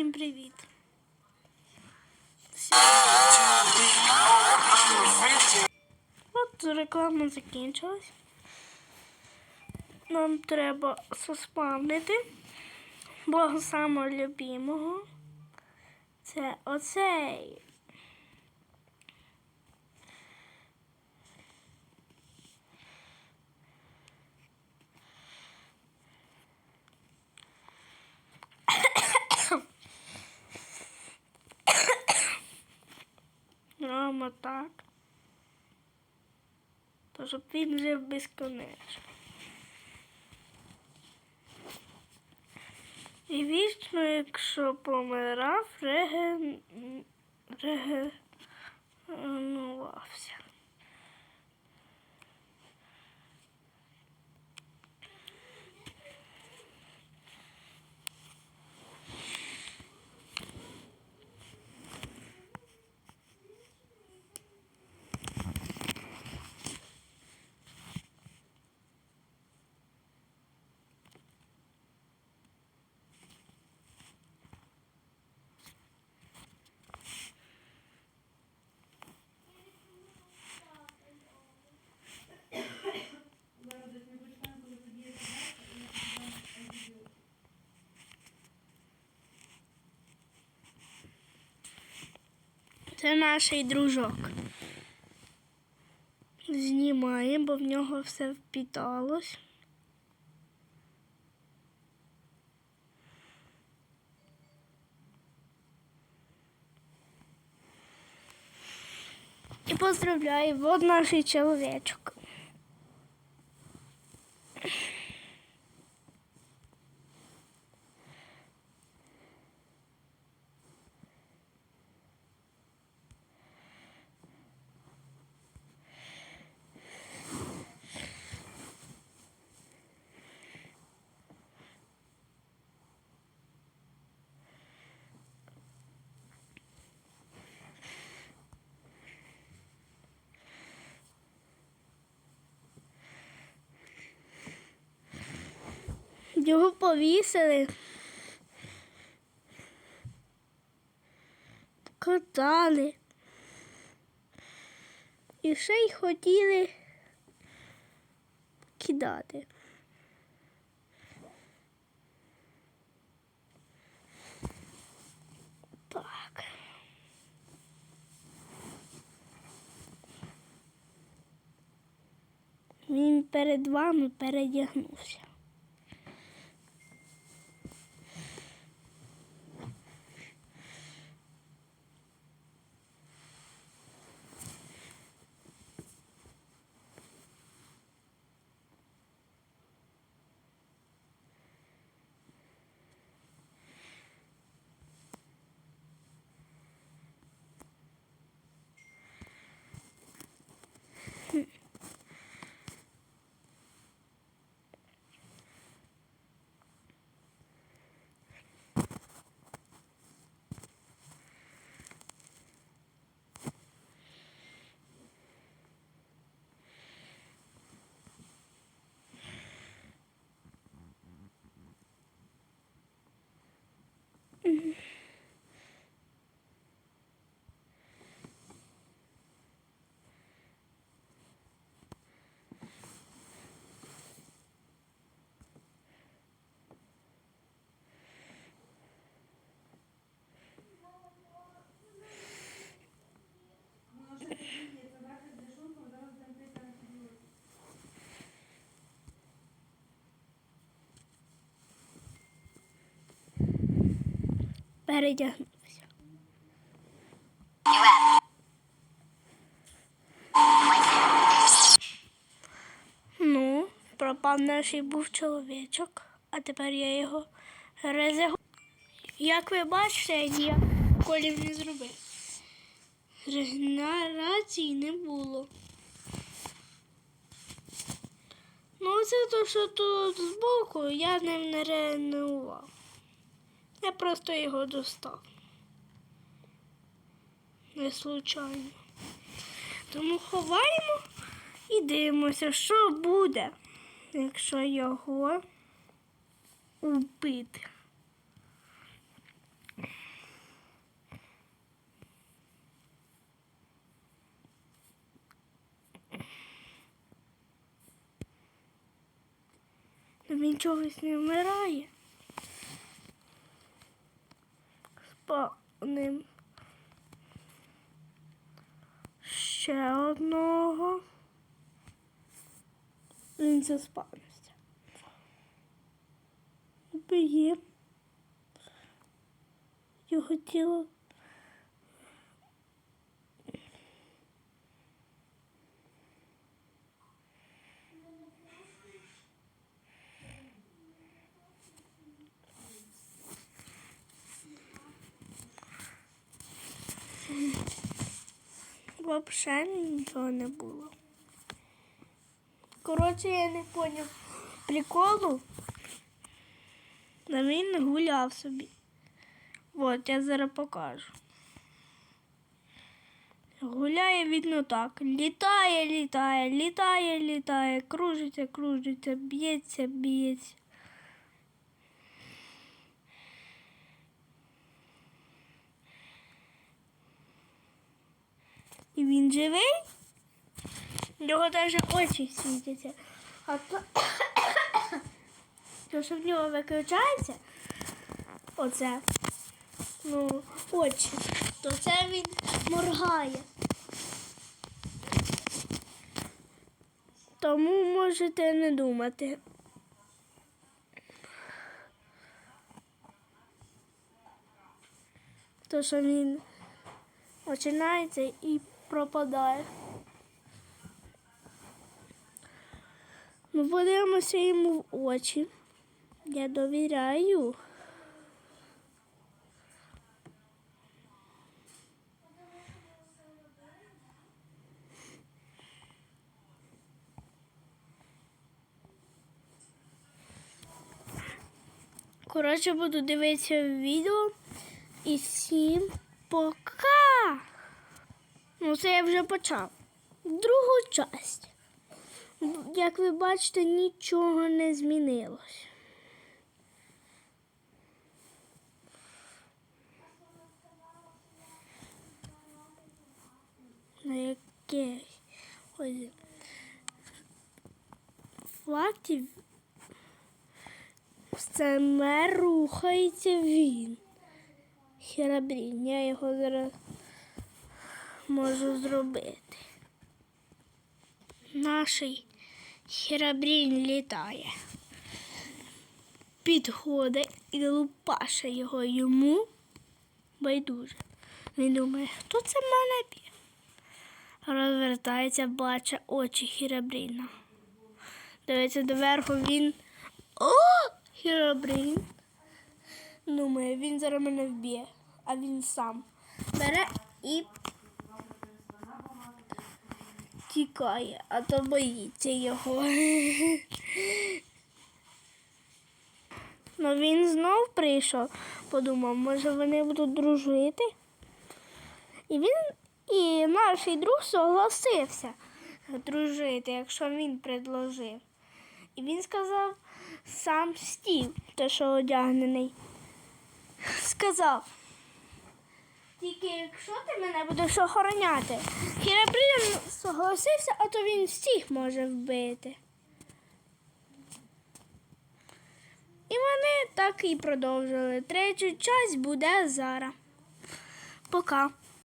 Всім привіт. От реклама закінчилась. Нам треба заспавнити Бога самого любимого. Це оцей. Робимо так. То щоб він жив безконечно. І вічно, якщо помирав, реген... регенувався. Це наш дружок. Знімаємо, бо в нього все впіталось. І поздравляю, вот наш чоловічок. Його повісили. Катали. І ще й хотіли кидати. Так. Він перед вами передягнувся. Передягнувся. Ну, пропав наш був чоловічок, а тепер я його резягу. Як ви бачите, я колів не зробив. Регенерації не було. Ну, це то, що тут збоку, я ним не регенерував. Я просто його достав. Не случайно. Тому ховаємо і дивимося, що буде, якщо його убити. Він чогось не вмирає. Спавним. Ще одного. Він заспавнився. Б'є. Його тіло. Вообще нічого не було. Коротше, я не поняв приколу. А він гуляв собі. От, я зараз покажу. Гуляє видно так. Літає, літає, літає, літає, кружиться, кружиться, б'ється, б'ється. Він живий. Нього навіть очі світяться. А то, то що в нього виключається, оце, ну, очі, то це він моргає. Тому можете не думати. То, що він починається і пропадає. Ми подивимося йому в очі. Я довіряю. Коротше, буду дивитися відео і всім пока. Ну, це я вже почав. Другу часть. Як ви бачите, нічого не змінилось. На яке ось фактів саме рухається він. Херабрін, я його зараз можу зробити. Наший херабрін літає. Підходить і лупаше його йому байдуже. Він думає, хто це мене б'є? Розвертається, бачить очі херабріна. Дивиться доверху він. О! Херабрін. Думає, він зараз мене вб'є, а він сам бере і тікає, а то боїться його. Ну він знов прийшов, подумав, може вони будуть дружити. І він і наш друг согласився дружити, якщо він предложив. І він сказав сам Стів, те, що одягнений. Сказав. Тільки якщо ти мене будеш охороняти, Хірабрін согласився, а то він всіх може вбити. І вони так і продовжили. Третю часть буде зараз. Пока.